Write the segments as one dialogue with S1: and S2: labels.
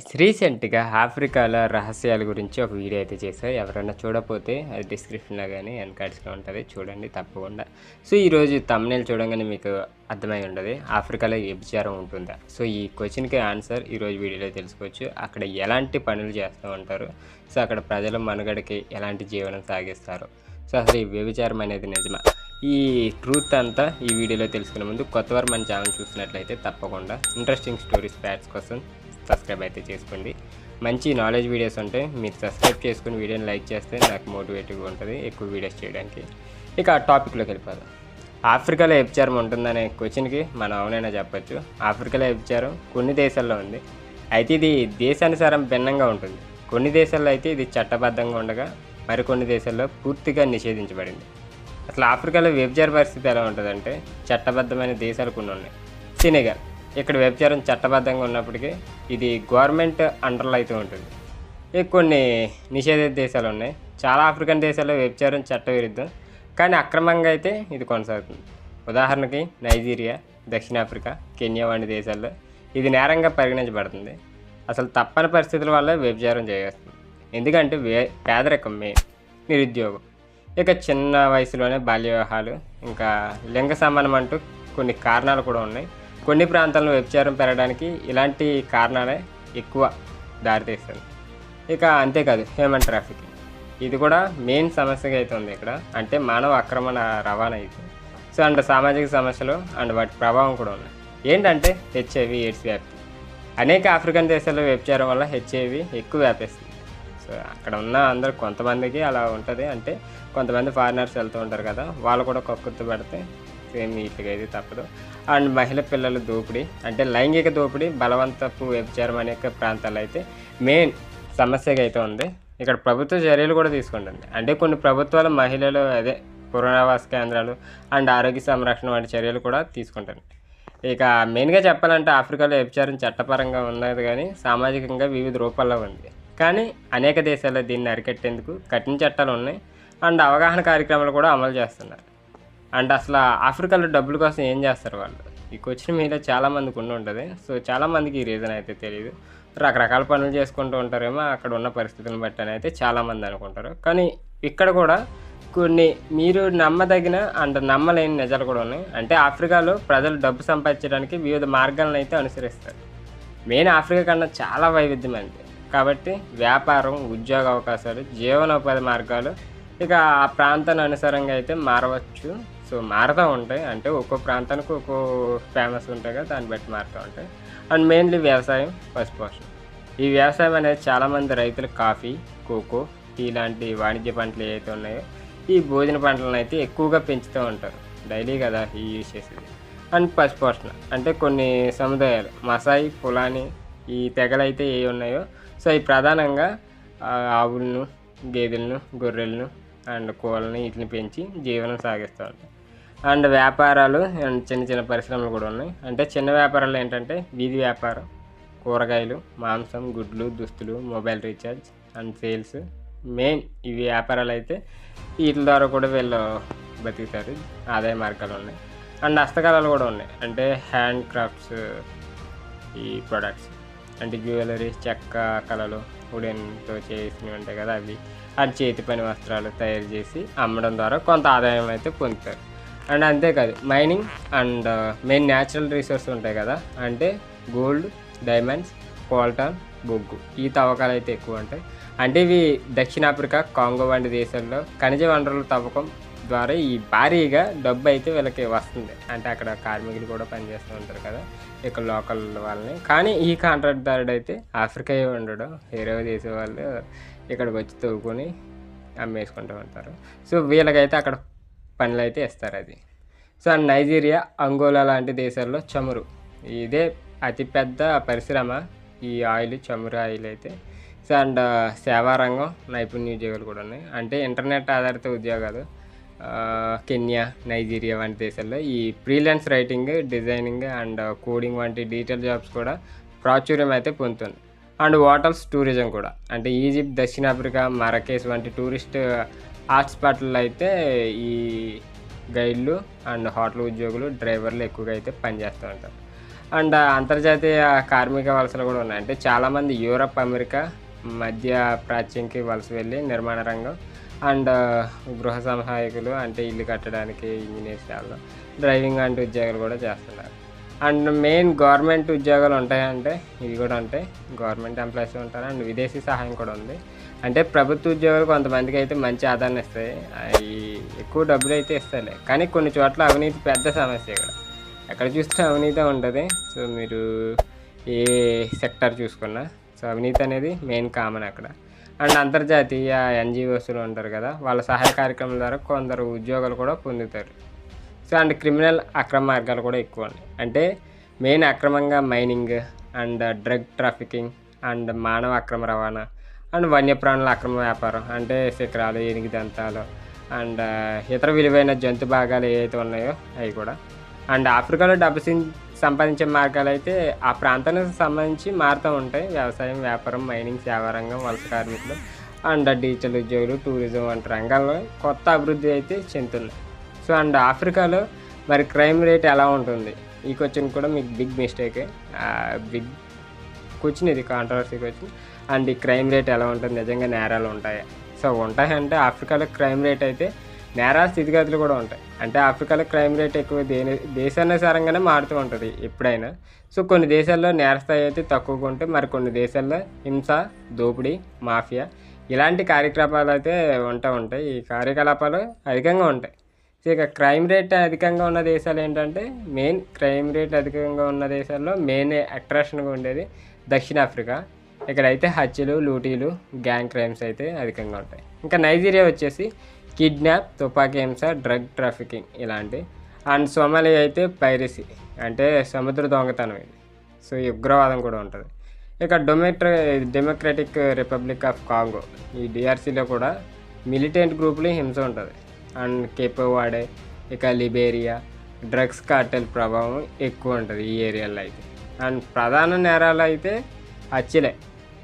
S1: Guys రీసెంట్గా ఆఫ్రికాలో రహస్యాల గురించి ఒక వీడియో అయితే చేశారు. ఎవరైనా చూడకపోతే అది డిస్క్రిప్షన్లో కానీ అండ్ కార్డ్స్లో ఉంటుంది. చూడండి తప్పకుండా. సో ఈరోజు తమ్నేలు చూడంగానే మీకు అర్థమై ఉండదు ఆఫ్రికాలో వ్యభిచారం ఉంటుందా? సో ఈ క్వశ్చన్కి ఆన్సర్ ఈరోజు వీడియోలో తెలుసుకోవచ్చు. అక్కడ ఎలాంటి పనులు చేస్తూ ఉంటారు? సో అక్కడ ప్రజల మనుగడకి ఎలాంటి జీవనం సాగిస్తారు? సో అసలు ఈ వ్యభిచారం అనేది నిజమా? ఈ ట్రూత్ అంతా ఈ వీడియోలో తెలుసుకునే ముందు కొత్తవారు మన ఛానల్ చూసినట్లయితే తప్పకుండా ఇంట్రెస్టింగ్ స్టోరీస్ ప్యాట్స్ కోసం సబ్స్క్రైబ్ అయితే చేసుకోండి. మంచి నాలెడ్జ్ వీడియోస్ ఉంటే మీరు సబ్స్క్రైబ్ చేసుకుని వీడియోని లైక్ చేస్తే నాకు మోటివేటివ్గా ఉంటుంది ఎక్కువ వీడియోస్ చేయడానికి. ఇక ఆ టాపిక్లోకి వెళ్ళిపోదాం. ఆఫ్రికాలో వ్యభిచారం ఉంటుందనే క్వశ్చన్కి మనం అవునైనా చెప్పచ్చు. ఆఫ్రికాలో వ్యభిచారం కొన్ని దేశాల్లో ఉంది. అయితే ఇది దేశానుసారం భిన్నంగా ఉంటుంది. కొన్ని దేశాల్లో అయితే ఇది చట్టబద్ధంగా ఉండగా మరికొన్ని దేశాల్లో పూర్తిగా నిషేధించబడింది. అసలు ఆఫ్రికాలో వ్యభిచార పరిస్థితి ఎలా ఉంటుందంటే చట్టబద్ధమైన దేశాలు కొన్ని ఉన్నాయి. సెనెగల్. ఇక్కడ వ్యభిచారం చట్టబద్ధంగా ఉన్నప్పటికీ ఇది గవర్నమెంట్ అండర్లో అయితే ఉంటుంది. ఇక కొన్ని నిషేధ దేశాలు ఉన్నాయి. చాలా ఆఫ్రికన్ దేశాల్లో వ్యభిచారం చట్టవిరుద్ధం కానీ అక్రమంగా అయితే ఇది కొనసాగుతుంది. ఉదాహరణకి నైజీరియా దక్షిణాఫ్రికా కెన్యా వంటి దేశాల్లో ఇది నేరంగా పరిగణించబడుతుంది. అసలు తప్పని పరిస్థితుల వల్ల వ్యభిచారం చేస్తుంది ఎందుకంటే వే పేదరికం మెయిన్ నిరుద్యోగం. ఇక చిన్న వయసులోనే బాల్య వివాహాలు ఇంకా లింగ సమానం అంటూ కొన్ని కారణాలు కూడా ఉన్నాయి. కొన్ని ప్రాంతాల్లో వ్యభిచారం పెరగడానికి ఇలాంటి కారణాలే ఎక్కువ దారితీస్తుంది. ఇక అంతేకాదు హ్యూమన్ ట్రాఫికింగ్. ఇది కూడా మెయిన్ సమస్యగా అయితే ఉంది ఇక్కడ. అంటే మానవ ఆక్రమణ రవాణా ఇది సో అండ్ సామాజిక సమస్యలు అండ్ వాటి ప్రభావం కూడా ఉన్నాయి. ఏంటంటే హెచ్ఐవి ఎయిడ్స్ వ్యాప్తి. అనేక ఆఫ్రికన్ దేశాల్లో వ్యభిచారం వల్ల హెచ్ఐవి ఎక్కువ వ్యాపిస్తుంది. సో అక్కడ ఉన్న అందరు కొంతమందికి అలా ఉంటుంది. అంటే కొంతమంది ఫారినర్స్ వెళ్తూ ఉంటారు కదా వాళ్ళు కూడా కక్కుర్తి పెడితే సేమ్ వీటికి అయితే తప్పదు. అండ్ మహిళ పిల్లల దోపిడీ అంటే లైంగిక దోపిడీ బలవంతపు వ్యభిచారం అనేక ప్రాంతాల్లో అయితే మెయిన్ సమస్యగా అయితే ఉంది. ఇక్కడ ప్రభుత్వ చర్యలు కూడా తీసుకుంటుంది అంటే కొన్ని ప్రభుత్వాలు మహిళలు అదే పునరావాస కేంద్రాలు అండ్ ఆరోగ్య సంరక్షణ వంటి చర్యలు కూడా తీసుకుంటాయి ఇక మెయిన్గా చెప్పాలంటే ఆఫ్రికాలో వ్యభిచారం చట్టపరంగా ఉన్నది కానీ సామాజికంగా వివిధ రూపాల్లో ఉంది. కానీ అనేక దేశాల్లో దీన్ని అరికట్టేందుకు కఠిన చట్టాలు ఉన్నాయి. అండ్ అవగాహన కార్యక్రమాలు కూడా అమలు చేస్తున్నారు. అండ్ అసలు ఆఫ్రికాలో డబ్బుల కోసం ఏం చేస్తారు వాళ్ళు? ఈ క్వశ్చన్ మీద చాలామందికి ఉండి ఉంటుంది. సో చాలామందికి ఈ రీజన్ అయితే తెలియదు రకరకాల పనులు చేసుకుంటూ ఉంటారేమో అక్కడ ఉన్న పరిస్థితులను బట్టి అని అయితే చాలామంది అనుకుంటారు. కానీ ఇక్కడ కూడా కొన్ని మీరు నమ్మదగిన అండ్ నమ్మలేని నిజాలు కూడా ఉన్నాయి. అంటే ఆఫ్రికాలో ప్రజలు డబ్బు సంపాదించడానికి వివిధ మార్గాలను అయితే అనుసరిస్తారు. మెయిన్ ఆఫ్రికా కన్నా చాలా వైవిధ్యమైనది కాబట్టి వ్యాపారం ఉద్యోగ అవకాశాలు జీవనోపాధి మార్గాలు ఇక ఆ ప్రాంతాన్ని అనుసారంగా అయితే మారవచ్చు. సో మారుతూ ఉంటాయి. అంటే ఒక్కో ప్రాంతానికి ఒక్కో ఫేమస్ ఉంటాయి కదా దాన్ని బట్టి మారుతూ ఉంటాయి. అండ్ మెయిన్లీ వ్యవసాయం పశుపోషణ ఈ వ్యవసాయం అనేది చాలామంది రైతులు కాఫీ కోకో టీ లాంటి వాణిజ్య పంటలు ఏవైతే ఉన్నాయో ఈ భోజన పంటలను అయితే ఎక్కువగా పెంచుతూ ఉంటారు. డైలీ కదా ఈ యూజ్ చేసేది. అండ్ పశుపోషణ అంటే కొన్ని సముదాయాలు. మసాయి పులాని ఈ తెగలు అయితే ఏ ఉన్నాయో సో ఈ ప్రధానంగా ఆవులను గేదెలను గొర్రెలను అండ్ కోళ్ళని వీటిని పెంచి జీవనం సాగిస్తూ ఉంటాయి. అండ్ వ్యాపారాలు అండ్ చిన్న చిన్న పరిశ్రమలు కూడా ఉన్నాయి. అంటే చిన్న వ్యాపారాలు ఏంటంటే వీధి వ్యాపారం కూరగాయలు మాంసం గుడ్లు దుస్తులు mobile recharge and sales. Main ఈ వ్యాపారాలు అయితే వీటి ద్వారా కూడా వీళ్ళు బతుకుతారు. ఆదాయ మార్గాలు ఉన్నాయి. అండ్ హస్తకళలు కూడా ఉన్నాయి. అంటే హ్యాండ్ క్రాఫ్ట్స్ ఈ ప్రొడక్ట్స్. అంటే జ్యువెలరీ చెక్క కళలు ఉడెన్తో చేసినవి ఉంటాయి కదా అవి. అండ్ చేతి పని వస్త్రాలు తయారు చేసి అమ్మడం ద్వారా కొంత ఆదాయం అయితే పొందుతారు. అండ్ అంతేకాదు mining and main natural resource ఉంటాయి కదా అంటే గోల్డ్ డైమండ్స్ కోల్టాన్ బొగ్గు. ఈ తవ్వకాలు అయితే ఎక్కువ ఉంటాయి. అంటే ఇవి దక్షిణాఫ్రికా కాంగో వంటి దేశాల్లో ఖనిజ వనరుల తవ్వకం ద్వారా ఈ భారీగా డబ్బు అయితే వీళ్ళకి వస్తుంది. అంటే అక్కడ కార్మికులు కూడా పనిచేస్తూ ఉంటారు కదా ఇక్కడ లోకల్ వాళ్ళని. కానీ ఈ కాంట్రాక్ట్ దారుడు అయితే ఆఫ్రికా ఉండడం వేరే దేశం వాళ్ళు ఇక్కడికి వచ్చి తవ్వుకొని అమ్మేసుకుంటూ ఉంటారు. సో వీళ్ళకైతే అక్కడ పనులు అయితే ఇస్తారు అది. సో అండ్ నైజీరియా అంగోలా లాంటి దేశాల్లో చమురు. ఇదే అతిపెద్ద పరిశ్రమ ఈ ఆయిల్ చమురు ఆయిల్ అయితే. సో అండ్ సేవా రంగం నైపుణ్య ఉద్యోగాలు కూడా ఉన్నాయి. అంటే ఇంటర్నెట్ ఆధారిత ఉద్యోగాలు కెన్యా నైజీరియా వంటి దేశాల్లో ఈ freelance writing designing and coding వంటి డీటెయిల్ జాబ్స్ కూడా ప్రాచుర్యం అయితే పొందుతుంది. అండ్ వాటర్స్ టూరిజం కూడా. అంటే ఈజిప్ట్ దక్షిణాఫ్రికా మరకేస్ వంటి టూరిస్ట్ హాట్స్పాట్లు అయితే ఈ గైడ్లు అండ్ హోటల్ ఉద్యోగులు డ్రైవర్లు ఎక్కువగా అయితే పనిచేస్తూ ఉంటారు. అండ్ అంతర్జాతీయ కార్మిక వలసలు కూడా ఉన్నాయి. అంటే చాలామంది యూరప్ అమెరికా మధ్య ప్రాచ్యంకి వలస వెళ్ళి నిర్మాణ రంగం అండ్ గృహ సహాయకులు అంటే ఇల్లు కట్టడానికి ఇంజనీర్స్ వాళ్ళు డ్రైవింగ్ అంటే ఉద్యోగాలు కూడా చేస్తున్నారు. అండ్ మెయిన్ గవర్నమెంట్ ఉద్యోగాలు ఉంటాయంటే ఇవి కూడా ఉంటాయి గవర్నమెంట్ ఎంప్లాయీస్ ఉంటారు అండ్ విదేశీ సహాయం కూడా ఉంది. అంటే ప్రభుత్వ ఉద్యోగాలు కొంతమందికి అయితే మంచి ఆదాయాన్ని ఇస్తాయి. అవి ఎక్కువ డబ్బులు అయితే ఇస్తాయి కానీ కొన్ని చోట్ల అవినీతి పెద్ద సమస్య ఇక్కడ. ఎక్కడ చూస్తే అవినీతి ఉంటుంది. సో మీరు ఏ సెక్టర్ చూసుకున్నా సో అవినీతి అనేది మెయిన్ కామన్ అక్కడ. అండ్ అంతర్జాతీయ ఎన్జిఓస్లు ఉంటారు కదా వాళ్ళ సహాయ కార్యక్రమం ద్వారా కొందరు ఉద్యోగాలు కూడా పొందుతారు. సో అండ్ క్రిమినల్ అక్రమ మార్గాలు కూడా ఎక్కువ ఉన్నాయి అంటే మెయిన్ అక్రమంగా mining and drug trafficking and మానవ అక్రమ రవాణా అండ్ వన్యప్రాణుల అక్రమ వ్యాపారం. అంటే శిఖరాలు ఏనుగు దంతాలు అండ్ ఇతర విలువైన జంతు భాగాలు ఏవైతే ఉన్నాయో అవి కూడా. అండ్ ఆఫ్రికాలో డబ్బు సంపాదించే మార్గాలు అయితే ఆ ప్రాంతానికి సంబంధించి మారుతూ ఉంటాయి. వ్యవసాయం వ్యాపారం మైనింగ్ సేవా రంగం వలస కార్మికులు అండ్ డిజిటల్ ఉద్యోగులు టూరిజం వంటి రంగాల్లో కొత్త అభివృద్ధి అయితే చెందుతున్నాయి సో అండ్ ఆఫ్రికాలో మరి క్రైమ్ రేట్ ఎలా ఉంటుంది? ఈ క్వశ్చన్ కూడా మీకు బిగ్ మిస్టేకే బిగ్ క్వశ్చన్ ఇది కాంట్రవర్సీ క్వశ్చన్ అండ్ ఈ క్రైమ్ రేట్ ఎలా ఉంటుంది? నిజంగా నేరాలు ఉంటాయా? సో ఉంటాయంటే ఆఫ్రికాలో క్రైమ్ రేట్ అయితే నేరాల స్థితిగతులు కూడా ఉంటాయి. అంటే ఆఫ్రికాలో క్రైమ్ రేట్ ఎక్కువ దేని దేశానుసారంగానే మారుతూ ఉంటుంది ఎప్పుడైనా. సో కొన్ని దేశాల్లో నేరస్థాయి అయితే తక్కువగా ఉంటే మరి కొన్ని దేశాల్లో హింస దోపిడీ మాఫియా ఇలాంటి కార్యకలాపాలు అయితే ఉంటూ ఉంటాయి. ఈ కార్యకలాపాలు అధికంగా ఉంటాయి. సో ఇక క్రైమ్ రేట్ అధికంగా ఉన్న దేశాలు ఏంటంటే మెయిన్ క్రైమ్ రేట్ అధికంగా ఉన్న దేశాల్లో మెయిన్ అట్రాక్షన్గా ఉండేది దక్షిణాఫ్రికా. ఇక్కడైతే హత్యలు లూటీలు గ్యాంగ్ క్రైమ్స్ అయితే అధికంగా ఉంటాయి. ఇంకా నైజీరియా వచ్చేసి కిడ్నాప్ తుపాకీ హింస డ్రగ్ ట్రాఫికింగ్ ఇలాంటి. అండ్ సోమాలి అయితే పైరసీ అంటే సముద్ర దొంగతనం ఇది. సో ఈ ఉగ్రవాదం కూడా ఉంటుంది. ఇక డొమెట్ర డెమోక్రటిక్ రిపబ్లిక్ ఆఫ్ కాంగో ఈ డిఆర్సీలో కూడా మిలిటెంట్ గ్రూపులు హింస ఉంటుంది. అండ్ కేపో వాడే ఇక లిబేరియా డ్రగ్స్ కార్టెల్ ప్రభావం ఎక్కువ ఉంటుంది ఈ ఏరియాలో అయితే. అండ్ ప్రధాన నేరాలు అయితే అచ్చిలే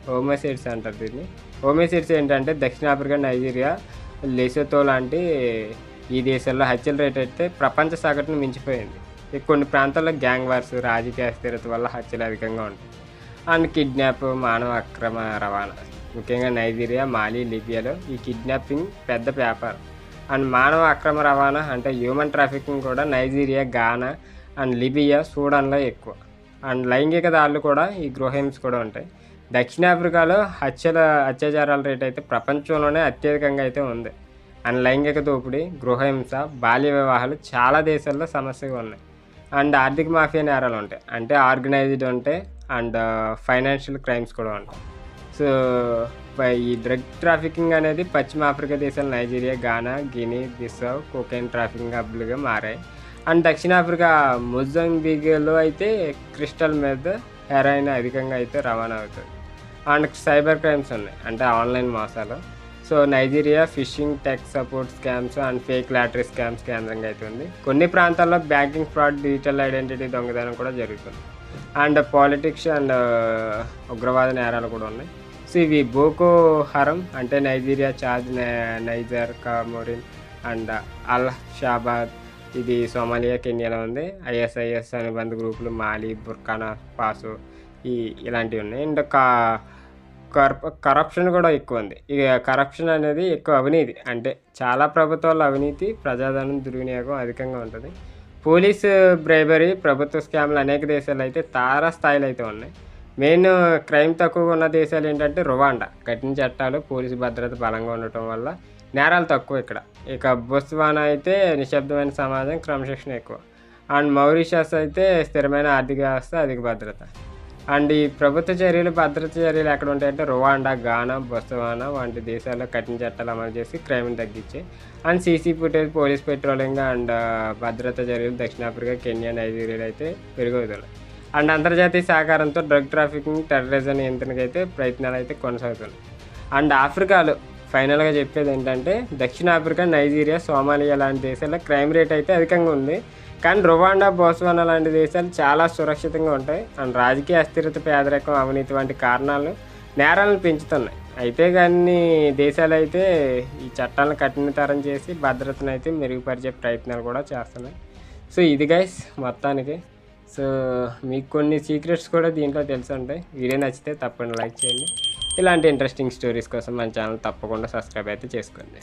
S1: హోమోసైడ్స్ అంటారు దీన్ని. హోమోసైడ్స్ ఏంటంటే దక్షిణాఫ్రికా నైజీరియా లెసోతో లాంటి ఈ దేశాల్లో హత్యల రేట్ అయితే ప్రపంచ సగటును మించిపోయింది. కొన్ని ప్రాంతాల్లో గ్యాంగ్ వార్స్ రాజకీయ అస్థిరత వల్ల హత్యలు అధికంగా ఉంటాయి. అండ్ కిడ్నాప్ మానవ అక్రమ రవాణా. ముఖ్యంగా నైజీరియా మాలి లిబియాలో ఈ కిడ్నాపింగ్ పెద్ద వ్యాపారం. అండ్ మానవ అక్రమ రవాణా అంటే హ్యూమన్ ట్రాఫికింగ్ కూడా నైజీరియా గానా అండ్ లిబియా సూడాన్లో ఎక్కువ. అండ్ లైంగిక దాడులు కూడా ఈ గృహహింస కూడా ఉంటాయి. దక్షిణాఫ్రికాలో హత్యల అత్యాచారాల రేట్ అయితే ప్రపంచంలోనే అత్యధికంగా అయితే ఉంది. అండ్ లైంగిక దోపిడీ గృహహింస బాల్య వివాహాలు చాలా దేశాల్లో సమస్యగా ఉన్నాయి. అండ్ ఆర్థిక మాఫియా నేరాలు ఉంటాయి. అంటే ఆర్గనైజ్డ్ ఉంటాయి అండ్ ఫైనాన్షియల్ క్రైమ్స్ కూడా ఉంటాయి. సో ఈ డ్రగ్ ట్రాఫికింగ్ అనేది పశ్చిమ ఆఫ్రికా దేశాలు Nigeria Ghana Guinea Bissau cocaine trafficking హబ్లుగా మారాయి. అండ్ దక్షిణాఫ్రికా మొజంబిక్లో అయితే క్రిస్టల్ మీద హెరాయిన్ అధికంగా అయితే రవాణా అవుతుంది. అండ్ సైబర్ క్రైమ్స్ ఉన్నాయి అంటే ఆన్లైన్ మోసాలు. So Nigeria phishing tech support scams and fake lottery scams కేంద్రంగా అయితే ఉంది. కొన్ని ప్రాంతాల్లో బ్యాంకింగ్ ఫ్రాడ్ డిజిటల్ ఐడెంటిటీ దొంగతనం కూడా జరుగుతుంది. అండ్ పాలిటిక్స్ అండ్ ఉగ్రవాద నేరాలు కూడా ఉన్నాయి. సో ఇవి బోకో హరం అంటే Nigeria Chad Niger Cameroon and Al Shabaab ఇది సోమాలియా కెన్యాలో ఉంది. ఐఎస్ఐఎస్ అనుబంధ గ్రూపులు మాలి బుర్కానా పాసో ఈ ఇలాంటివి ఉన్నాయి. అండ్ కా కరప్ కరప్షన్ కూడా ఎక్కువ ఉంది. ఇక కరప్షన్ అనేది ఎక్కువ అవినీతి. అంటే చాలా ప్రభుత్వాల అవినీతి ప్రజాధనం దుర్వినియోగం అధికంగా ఉంటుంది. పోలీసు బ్రైబరీ ప్రభుత్వ స్కామ్లు అనేక దేశాలు అయితే తారా స్థాయిలో అయితే ఉన్నాయి. మెయిన్ క్రైమ్ తక్కువగా ఉన్న దేశాలు ఏంటంటే రువాండా. కఠిన చట్టాలు పోలీసు భద్రత బలంగా ఉండటం వల్ల నేరాలు తక్కువ ఇక్కడ. ఇక బొస్వానా అయితే నిశ్శబ్దమైన సమాజం క్రమశిక్షణ ఎక్కువ. అండ్ మౌరిషస్ అయితే స్థిరమైన ఆర్థిక వ్యవస్థ అధిక భద్రత. అండ్ ఈ ప్రభుత్వ చర్యలు భద్రత చర్యలు ఎక్కడ ఉంటాయంటే రువాండా గానా బొస్వానా వంటి దేశాల్లో కఠిన చట్టాలు అమలు చేసి క్రైమ్ని తగ్గించాయి and CC footage police patrolling and భద్రతా చర్యలు దక్షిణాఫ్రికా కెన్యా నైజీరియాలో అయితే పెరుగుదల అండ్ అంతర్జాతీయ సహకారంతో డ్రగ్ ట్రాఫికింగ్ టెర్రరిజం నియంత్రణకు అయితే ప్రయత్నాలు అయితే కొనసాగుతున్నాయి. అండ్ ఆఫ్రికాలో ఫైనల్గా చెప్పేది ఏంటంటే దక్షిణాఫ్రికా నైజీరియా సోమాలియా లాంటి దేశాల్లో క్రైమ్ రేట్ అయితే అధికంగా ఉంది. కానీ రువాండా బోస్వానా లాంటి దేశాలు చాలా సురక్షితంగా ఉంటాయి. అండ్ రాజకీయ అస్థిరత పేదరికం అవినీతి వంటి కారణాలు నేరాలను పెంచుతున్నాయి. అయితే కానీ దేశాలు అయితే ఈ చట్టాలను కఠినతరం చేసి భద్రతను అయితే మెరుగుపరిచే ప్రయత్నాలు కూడా చేస్తున్నాయి. సో ఇది గైస్ మొత్తానికి సో మీకు కొన్ని సీక్రెట్స్ కూడా దీంట్లో తెలిసి ఉంటాయి. వీడియో నచ్చితే తప్పకుండా లైక్ చేయండి. ఇలాంటి ఇంట్రెస్టింగ్ స్టోరీస్ కోసం మన ఛానల్ తప్పకుండా సబ్స్క్రైబ్ అయితే చేసుకోండి.